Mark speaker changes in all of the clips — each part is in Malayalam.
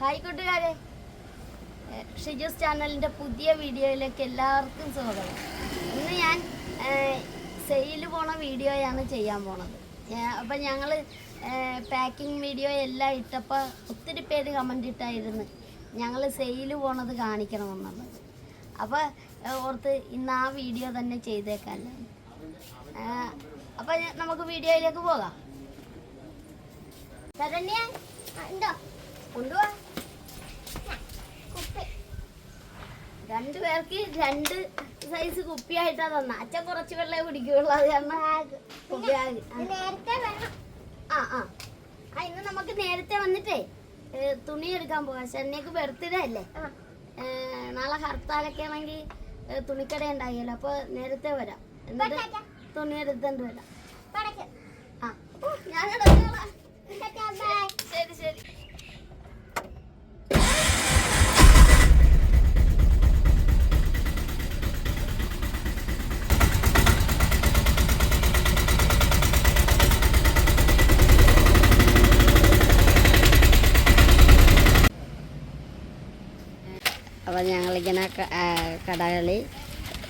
Speaker 1: ഹായ് കൂട്ടുകാരെ. ഷിജോസ് ചാനലിന്റെ പുതിയ വീഡിയോയിലേക്ക് എല്ലാവർക്കും സ്വാഗതം. ഇന്ന് ഞാൻ സെയിൽ പോണ വീഡിയോയാണ് ചെയ്യാൻ പോണത്. അപ്പം ഞങ്ങൾ പാക്കിംഗ് വീഡിയോ എല്ലാം ഇട്ടപ്പോൾ ഒത്തിരി പേര് കമന്റ് ഇട്ടായിരുന്നു. ഞങ്ങൾ സെയിൽ പോണത് കാണിക്കണമെന്നുള്ളത്. അപ്പോൾ ഓർത്ത് ഇന്ന് ആ വീഡിയോ തന്നെ ചെയ്തേക്കാമല്ലോ അപ്പം നമുക്ക് വീഡിയോയിലേക്ക് പോകാം. ശരണ്യ ഉണ്ടോ? കൊണ്ടുപോവാ കുപ്പി രണ്ടു പേർക്ക് രണ്ട് സൈസ് കുപ്പിയായിട്ടാ തന്ന. അച്ഛൻ കുറച്ച് വെള്ളമേ കുടിക്കുള്ളൂ അത് കാരണം
Speaker 2: നേരത്തെ
Speaker 1: ആ ആ. ആ ഇന്ന് നമുക്ക് നേരത്തെ വന്നിട്ടേ തുണി എടുക്കാൻ പോകാം ചെന്നൈക്ക് ബർത്ത്ഡേ അല്ലേ? നാളെ ഹർത്താലൊക്കെ ആണെങ്കിൽ തുണിക്കട ഉണ്ടാകിയല്ലോ അപ്പോൾ നേരത്തെ വരാം. എന്നിട്ട് തുണി എടുത്തോണ്ട് വരാം. ആ. ഞാൻ അപ്പോൾ ഞങ്ങളിങ്ങനെ കടകളിൽ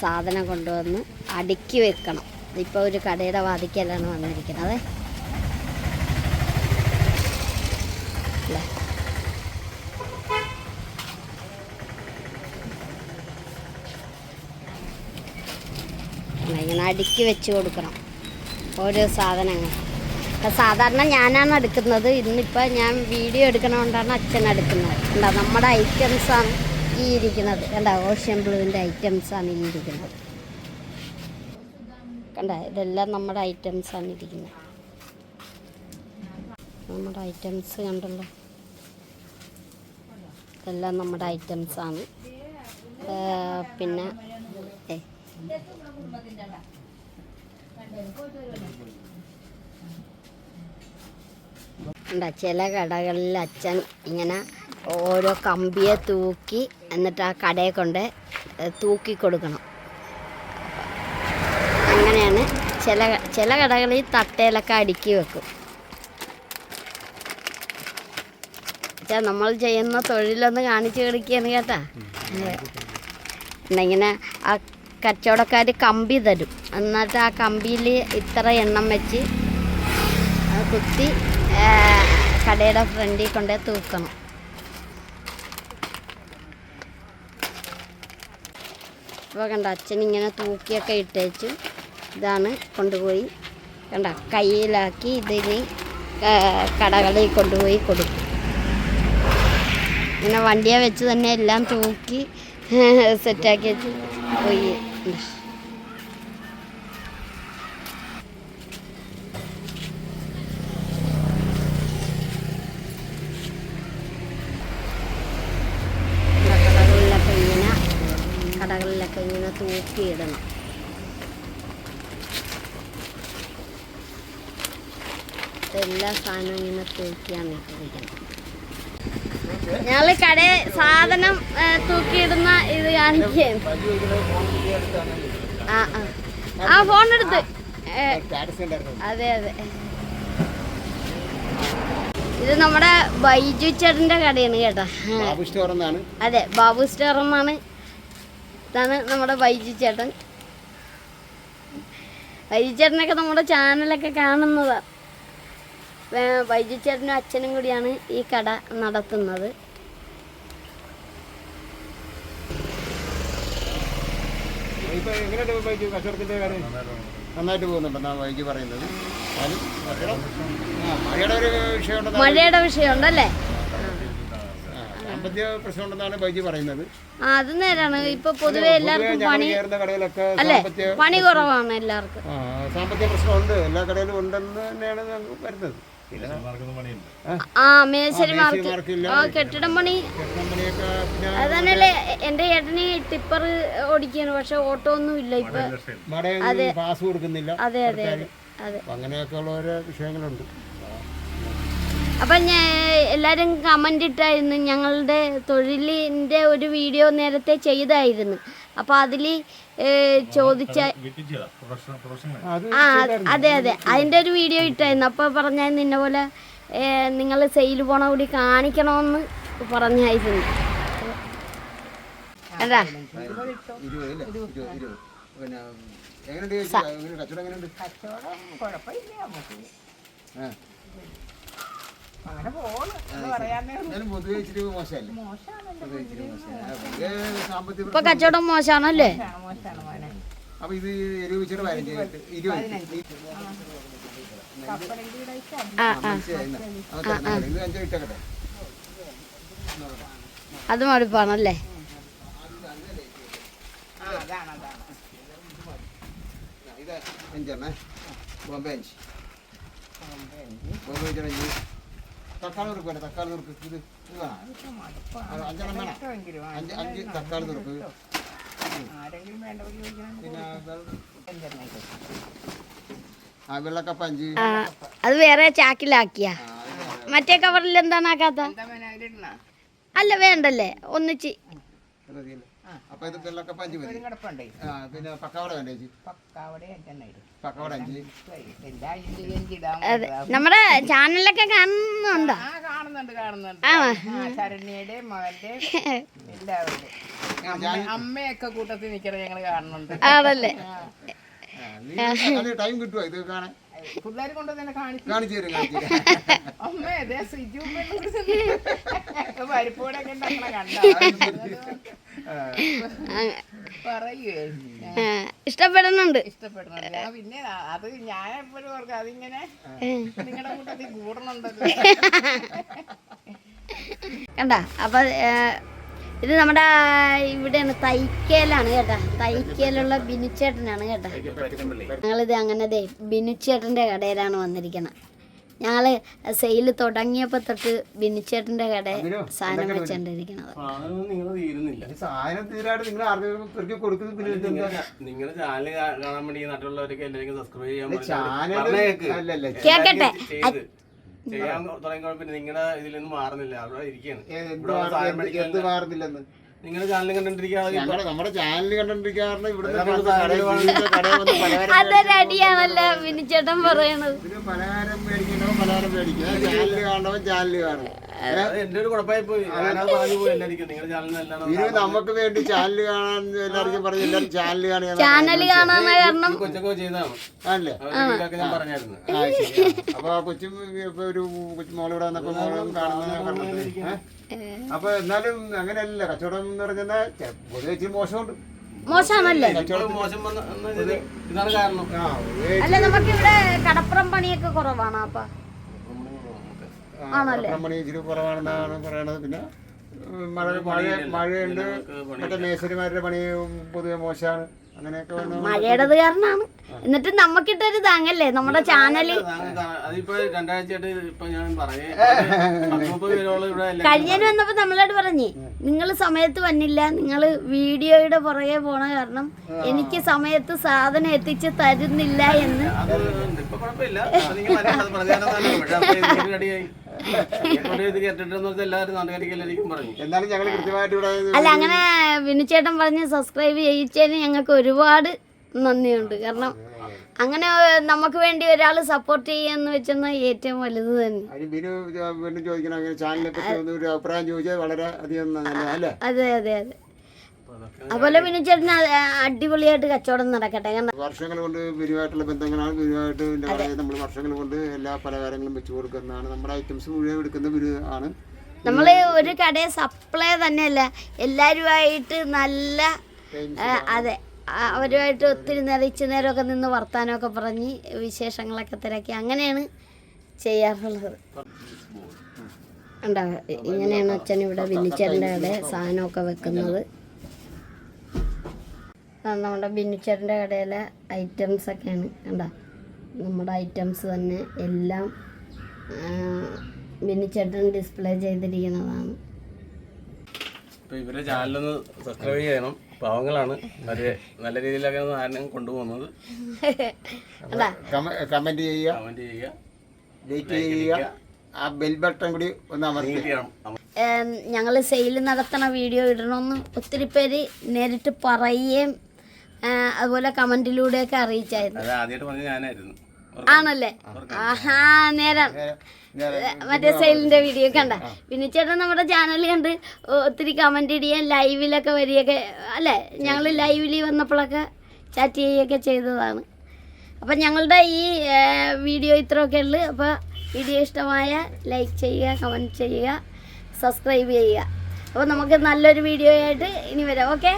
Speaker 1: സാധനം കൊണ്ടുവന്ന് അടുക്കി വെക്കണം. ഇപ്പോൾ ഒരു കടയുടെ വാതിക്കലാണ് വന്നിരിക്കുന്നത്. ഇങ്ങനെ അടുക്കി വെച്ച് കൊടുക്കണം ഓരോ സാധനങ്ങൾ. ഇപ്പം സാധാരണ ഞാനാണ് എടുക്കുന്നത്. ഇന്നിപ്പോൾ ഞാൻ വീഡിയോ എടുക്കണോണ്ടാണ് അച്ഛൻ എടുക്കുന്നത്. എന്താ നമ്മുടെ ഐറ്റംസാണ്. ഇരിക്കുന്നത്. കണ്ട ഓഷ്യൻ ബ്ലൂവിന്റെ ഐറ്റംസാണ് ഈ ഇരിക്കുന്നത്. കണ്ട ഇതെല്ലാം നമ്മുടെ ഐറ്റംസാണ് ഇരിക്കുന്നത്. നമ്മുടെ ഐറ്റംസ് കണ്ടല്ലോ. ഇതെല്ലാം നമ്മുടെ ഐറ്റംസാണ് പിന്നെ ചില കടകളിൽ അച്ഛൻ ഇങ്ങനെ ഓരോ കമ്പിയെ തൂക്കി എന്നിട്ട് ആ കടയെ കൊണ്ട് തൂക്കി കൊടുക്കണം. അങ്ങനെയാണ് ചില ചില കടകളിൽ തട്ടയിലൊക്കെ അടുക്കി വെക്കും. നമ്മൾ ചെയ്യുന്ന തൊഴിലൊന്ന് കാണിച്ചു കൊടുക്കുകയാണ് കേട്ടാ? എന്നിങ്ങനെ ആ കച്ചവടക്കാർ കമ്പി തരും. എന്നിട്ട് ആ കമ്പിയിൽ ഇത്ര എണ്ണം വെച്ച് കുത്തി കടയുടെ ഫ്രണ്ടിൽ കൊണ്ടേ തൂക്കണം. ഇപ്പോൾ കണ്ട അച്ഛൻ ഇങ്ങനെ തൂക്കിയൊക്കെ ഇട്ടേച്ചു ഇതാണ് കൊണ്ടുപോയി. കണ്ട കയ്യിലാക്കി ഇതിന് കടകളിൽ കൊണ്ടുപോയി കൊടുക്കും ഇങ്ങനെ വണ്ടിയെ വെച്ച് തന്നെ എല്ലാം തൂക്കി സെറ്റാക്കി വെച്ച് പോയി ഇതാ. ഇവിടെ കടകളിലൊക്കെ ഇങ്ങനെ കടകളിലൊക്കെ ഇങ്ങനെ തൂക്കിയിടണം എല്ലാ സാധനവും ഇങ്ങനെ തൂക്കിയാണ് ഇട്ടിരിക്കുന്നത് ഞങ്ങൾ കട സാധനം തൂക്കിയിടുന്ന ഇത് കാണിക്കുകയാണ് ആ ആ. ഫോൺ എടുത്ത് അതെ അതെ. ഇത് നമ്മുടെ ബൈജു ചേട്ടന്റെ കടയാണ് കേട്ടോ. അതെ ബാബു സ്റ്റോർ എന്നാണ്. ഇതാണ് നമ്മുടെ വൈജി ചേട്ടൻ. വൈജി ചേട്ടനൊക്കെ നമ്മുടെ ചാനലൊക്കെ കാണുന്നതാണ് വേ- ബൈജു ചേട്ടനും അച്ഛനും കൂടിയാണ് ഈ കട നടത്തുന്നത്.
Speaker 3: നന്നായിട്ട് പോകുന്നുണ്ടെന്നാണ് പറയുന്നത്. ഒരു
Speaker 1: മഴയുടെ വിഷയമുണ്ടല്ലേ?
Speaker 3: ആ, പ്രശ്നം ഉണ്ടെന്നാണ് ബൈക്ക് പറയുന്നത്.
Speaker 1: ആ അത് നേരാണ്. ഇപ്പൊ പൊതുവെ എല്ലാവർക്കും പണി
Speaker 3: കയറുന്ന കടയിലൊക്കെ
Speaker 1: അല്ലേ?
Speaker 3: സാമ്പത്തിക
Speaker 1: പണി കുറവാണ് എല്ലാവർക്കും.
Speaker 3: ആ, സാമ്പത്തിക പ്രശ്നമുണ്ട്. എല്ലാ കടയിലും ഉണ്ടെന്ന് തന്നെയാണ് ഞങ്ങൾക്ക് വരുന്നത്. പിന്നെ
Speaker 1: ആ മേശരിമാർക്ക്
Speaker 3: മേശരിമാർക്കില്ല.
Speaker 1: ആ കെട്ടിടം പണി.
Speaker 3: കമ്പനിയൊക്കെ പിന്നെ
Speaker 1: അതന്നല്ലേ എന്റെ ഏട്ടന് ടിപ്പർ ഓടിക്കാണ്. പക്ഷെ ഓട്ടോ ഒന്നും ഇല്ല ഇപ്പൊ.
Speaker 3: വാടക പാസ് കൊടുക്കുന്നില്ല.
Speaker 1: അതെ അതെ അതെ അതെ.
Speaker 3: അപ്പൊ അങ്ങനെയൊക്കെയുള്ള ഓരോ വിഷയങ്ങളുണ്ട്.
Speaker 1: അപ്പം ഞാൻ എല്ലാവരും കമന്റ് ഇട്ടായിരുന്നു. ഞങ്ങളുടെ തൊഴിലിന്റെ ഒരു വീഡിയോ നേരത്തെ ചെയ്തായിരുന്നു. അപ്പോൾ അതിൽ ചോദിച്ച ആ അതെ അതെ അതിന്റെ ഒരു വീഡിയോ ഇട്ടായിരുന്നു. അപ്പോൾ പറഞ്ഞാൽ നിന്നെ പോലെ നിങ്ങൾ സെയിൽ പോണ കൂടി കാണിക്കണമെന്ന് പറഞ്ഞായിരുന്നു.
Speaker 3: പിന്നെ എങ്ങനെയുണ്ട്? കച്ചവടം?
Speaker 4: കുഴപ്പമില്ല നമുക്ക് അങ്ങനെ പോണു എന്ന് പറയാനേ
Speaker 3: എന്നാലും പൊതുവെ ഇച്ചിരി മോശമല്ലേ?
Speaker 4: മോശമാണ്
Speaker 3: പൊതുവെ ഇച്ചിരി മോശമാണ് ആ, പൊതുവെ സാമ്പത്തിക
Speaker 1: ഇപ്പൊ കച്ചവടം മോശമാണല്ലേ?
Speaker 4: മോനെ
Speaker 3: അപ്പൊ ഇത് പതിനഞ്ച് ഇരുപത്
Speaker 4: കപ്പലണ്ടി കഴിച്ചാൽ
Speaker 1: ആ ആ
Speaker 3: മനസ്സിലായി എന്നാ. ആ, തരാം, തരാം. ഇത് അഞ്ചോ ഇട്ടേക്കട്ടെ.
Speaker 1: അത് മടുപ്പാണല്ലേ?
Speaker 4: ആ അതാണ് അതാണ്.
Speaker 3: ആ, ഇത് അഞ്ചെണ്ണേ. ബോംബെ അഞ്ച്. ബോംബെ അഞ്ച്. തക്കാളി നുറുക്ക് വേണ്ട തക്കാളി നുറുക്ക് ഇത് ഇത്. വേണം അഞ്ചെണ്ണം വേണം. അഞ്ച് അഞ്ച് തക്കാളി നുറുക്ക് പിന്നെ ആ വെള്ളക്കപ്പ അഞ്ച്.
Speaker 1: അത് വേറെ ചാക്കിലാക്കിയ. മറ്റേ കവറിൽ എന്താണ് ആക്കാത്ത അല്ല വേണ്ടല്ലേ? ഒന്നിച്ച്.
Speaker 3: അപ്പൊ ഇത് വെള്ളക്കപ്പ അഞ്ച് മതി.
Speaker 4: ഒരു കിടപ്പുണ്ടേ
Speaker 3: ആ പിന്നെ പക്കാവട വേണ്ട ചേച്ചി?
Speaker 4: പക്കാവിടെ
Speaker 3: അഞ്ച്
Speaker 4: എല്ലാ
Speaker 1: നമ്മുടെ ചാനലൊക്കെ കാണുന്നുണ്ടോ?
Speaker 4: ആ കാണുന്നുണ്ട് കാണുന്നുണ്ട്.
Speaker 1: ആ.
Speaker 4: ആ ശരണ്യയുടെ മകന്റെ എല്ലാവരുടെ അമ്മ അമ്മയൊക്കെ കൂട്ടത്തിൽ നിൽക്കണ ഞങ്ങൾ കാണുന്നുണ്ട്.
Speaker 1: ആണല്ലേ?
Speaker 3: ടൈം കിട്ടുമോ ഇത് കാണാൻ?
Speaker 4: പിള്ളേർ കാണിച്ചു
Speaker 3: തരും
Speaker 4: അമ്മ അതെ സിജു പരിപ്പോടൊക്കെ ഉണ്ടാക്കണ കണ്ട? പറയുവേ ഞാൻ
Speaker 1: ആ, ഇഷ്ടപ്പെടുന്നുണ്ട്.
Speaker 4: ഇഷ്ടപ്പെടുന്നുണ്ട്. പിന്നെ അത് ഞാൻ എപ്പോഴും ഓർക്കും അതിങ്ങനെ നിങ്ങളുടെ കൂട്ടത്തിൽ കൂടണുണ്ടല്ലോ.
Speaker 1: കണ്ട അപ്പൊ ഇത് നമ്മുടെ ഇവിടെയാണ് തൈക്കേലാണ് കേട്ടാ. തൈക്കേലുള്ള ബിനുച്ചേട്ടനാണ് കേട്ടാ. ഞങ്ങളിത് അങ്ങനെ ദേ ബിനുച്ചേട്ടന്റെ കടയിലാണ് വന്നിരിക്കുന്നത് ഞങ്ങൾ സെയിൽ തുടങ്ങിയപ്പോൾ തൊട്ട് ബിനുച്ചേട്ടന്റെ കട സാധനം വെച്ചോണ്ടിരിക്കണത്. കേക്കട്ടെ.
Speaker 5: ചെയ്യാൻ തുടങ്ങിയപ്പോൾ പിന്നെ നിങ്ങളുടെ ഇതിൽ നിന്ന് മാറുന്നില്ല. അവിടെ ഇരിക്കുകയാണ്.
Speaker 3: എന്ത്
Speaker 5: മേടിക്കാൻ
Speaker 3: മാറുന്നില്ലെന്ന്?
Speaker 5: നിങ്ങളുടെ ചാനൽ
Speaker 3: നമ്മുടെ ചാനൽ പലഹാരം
Speaker 1: അതൊരടിയാണല്ലോ ബിനുച്ചേട്ടൻ പറയണത്
Speaker 3: ഇതിന് പലഹാരം മേടിക്കണവൻ ചാനൽ കാണുന്നവൻ കാണും.
Speaker 5: അത് എന്റെ ഒരു കുഴപ്പമായി പോയി ഞാനത് പറഞ്ഞു പോയി എല്ലാവർക്കും. നിങ്ങളുടെ
Speaker 3: നമുക്ക് വേണ്ടി ചാനൽ കാണാൻ എല്ലാവർക്കും പറഞ്ഞു എല്ലാവരും ചാനൽ കാണുക
Speaker 1: ചാനൽ കാണാൻ കാരണം
Speaker 5: കൊച്ചൊക്കെ ചെയ്തതാണ്.
Speaker 3: ആണല്ലേ?
Speaker 5: ഞാൻ പറഞ്ഞായിരുന്നു.
Speaker 3: ആ ശരി. ആ. അപ്പൊ ആ കൊച്ചും ഇപ്പൊ ഒരു കൊച്ചു മോളിവിടെ വന്നപ്പോ മോളും കാണുന്ന കണ്ടത്? അപ്പൊ എന്നാലും അങ്ങനെയല്ല കച്ചവടം എന്ന് പറഞ്ഞാൽ പൊതുവെ ഇച്ചിരി മോശമുണ്ട്.
Speaker 1: മോശമാണല്ലേ?
Speaker 5: ഇപ്പോൾ മോശം വന്ന വന്ന ഇത് ഇതാണ് കാരണം.
Speaker 3: ആ പൊതുവെ
Speaker 1: അല്ല നമുക്കിവിടെ കടപ്പുറം പണിയൊക്കെ കുറവാണ് അപ്പൊ?
Speaker 3: മണി ഇച്ചിരി കുറവാണെന്നാണ് പറയണത്. പിന്നെ മഴ മഴ മഴയുണ്ട്. മറ്റേ മേശരിമാരുടെ പണി പൊതുവെ മോശമാണ്. അങ്ങനെയൊക്കെ
Speaker 1: മഴയുടേത് കാരണമാണ്. എന്നിട്ട് നമുക്കിട്ടൊരു താങ്ങല്ലേ നമ്മുടെ
Speaker 5: ചാനൽ.
Speaker 1: കഴിഞ്ഞു വന്നപ്പോ നമ്മളോട് പറഞ്ഞേ നിങ്ങൾ സമയത്ത് വന്നില്ല. നിങ്ങൾ വീഡിയോയുടെ പുറകെ പോണ കാരണം എനിക്ക് സമയത്ത് സാധനം എത്തിച്ച് തരുന്നില്ല എന്ന്. അല്ല അങ്ങനെ വിനുചേട്ടൻ പറഞ്ഞ് സബ്സ്ക്രൈബ് ചെയ്യിച്ചതിന് ഞങ്ങൾക്ക് ഒരുപാട് നന്ദിയുണ്ട്. കാരണം അങ്ങനെ നമുക്ക് വേണ്ടി ഒരാൾ സപ്പോർട്ട് ചെയ്യാന്ന് വെച്ചെന്ന ഏറ്റവും വലുത് തന്നെ. അതെ അതെ അതെ.
Speaker 5: അപ്പൊ
Speaker 1: പിന്നെ ചേട്ടൻ അടിപൊളിയായിട്ട് കച്ചവടം നടക്കട്ടെ. കാരണം
Speaker 3: വർഷങ്ങൾ കൊണ്ട് വിരിവായിട്ടുള്ള ബന്ധങ്ങളാണ്. വിരിവായിട്ട് നമ്മൾ വർഷങ്ങൾ കൊണ്ട് എല്ലാ പലഹാരങ്ങളും വെച്ച് കൊടുക്കുന്നതാണ്. നമ്മുടെ ഐറ്റംസ് മുഴുവൻ എടുക്കുന്ന ആണ്.
Speaker 1: നമ്മൾ ഒരു കടയെ സപ്ലൈ തന്നെയല്ല. എല്ലാവരുമായിട്ട് നല്ല അതെ. അവരുമായിട്ട് ഒത്തിരി നേരം ഇച്ച നേരമൊക്കെ നിന്ന് വർത്താനമൊക്കെ പറഞ്ഞ് വിശേഷങ്ങളൊക്കെ തിരക്കി അങ്ങനെയാണ് ചെയ്യാറുള്ളത്. ഉണ്ടാ ഇങ്ങനെയാണ് അച്ഛൻ ഇവിടെ ബിന്നിച്ചേട്ടന്റെ അവിടെ സാധനമൊക്കെ വെക്കുന്നത്. നമ്മുടെ ബിന്നിച്ചേട്ടന്റെ കടയിലെ ഐറ്റംസ് ഒക്കെയാണ് കണ്ടോ? നമ്മുടെ ഐറ്റംസ് തന്നെ എല്ലാം ബിന്നിച്ചേട്ടൻ ഡിസ്പ്ലേ ചെയ്തിരിക്കുന്നതാണ്.
Speaker 5: ഇവരുടെ ഇവരെ ചാനലൊന്ന് സബ്സ്ക്രൈബ് ചെയ്യണം. പാവങ്ങളാണ്. അവർ നല്ല രീതിയിലൊക്കെ സാധനം കൊണ്ടുപോകുന്നത്.
Speaker 1: കണ്ടാ
Speaker 3: കമന്റ് ചെയ്യുക.
Speaker 5: കമന്റ് ചെയ്യുക.
Speaker 3: ലൈക്ക് ചെയ്യുക. ആ ബെൽ ബട്ടൺ കൂടി ഒന്ന്
Speaker 1: ഞങ്ങൾ സെയിൽ നടത്തണ വീഡിയോ ഇടണമെന്ന് ഒത്തിരി പേര് നേരിട്ട് പറയുകയും അതുപോലെ കമന്റിലൂടെയൊക്കെ അറിയിച്ചായിരുന്നു. ആണല്ലേ? ആഹാ നേരം. മറ്റേ സെയിലിന്റെ വീഡിയോ കണ്ട. പിന്നെ ചേട്ടൻ നമ്മുടെ ചാനൽ കണ്ട് ഒത്തിരി കമന്റ് ഇടിയാൻ ലൈവിലൊക്കെ വരികയൊക്കെ അല്ലേ? ഞങ്ങൾ ലൈവിൽ വന്നപ്പോഴൊക്കെ ചാറ്റ് ചെയ്യുകയൊക്കെ ചെയ്തതാണ്. അപ്പം ഞങ്ങളുടെ ഈ വീഡിയോ ഇത്രയൊക്കെ ഉള്ളു. അപ്പോൾ വീഡിയോ ഇഷ്ടമായ ലൈക്ക് ചെയ്യുക കമന്റ് ചെയ്യുക സബ്സ്ക്രൈബ് ചെയ്യുക. അപ്പോൾ നമുക്ക് നല്ലൊരു വീഡിയോ ആയിട്ട് ഇനി വരാം. ഓക്കെ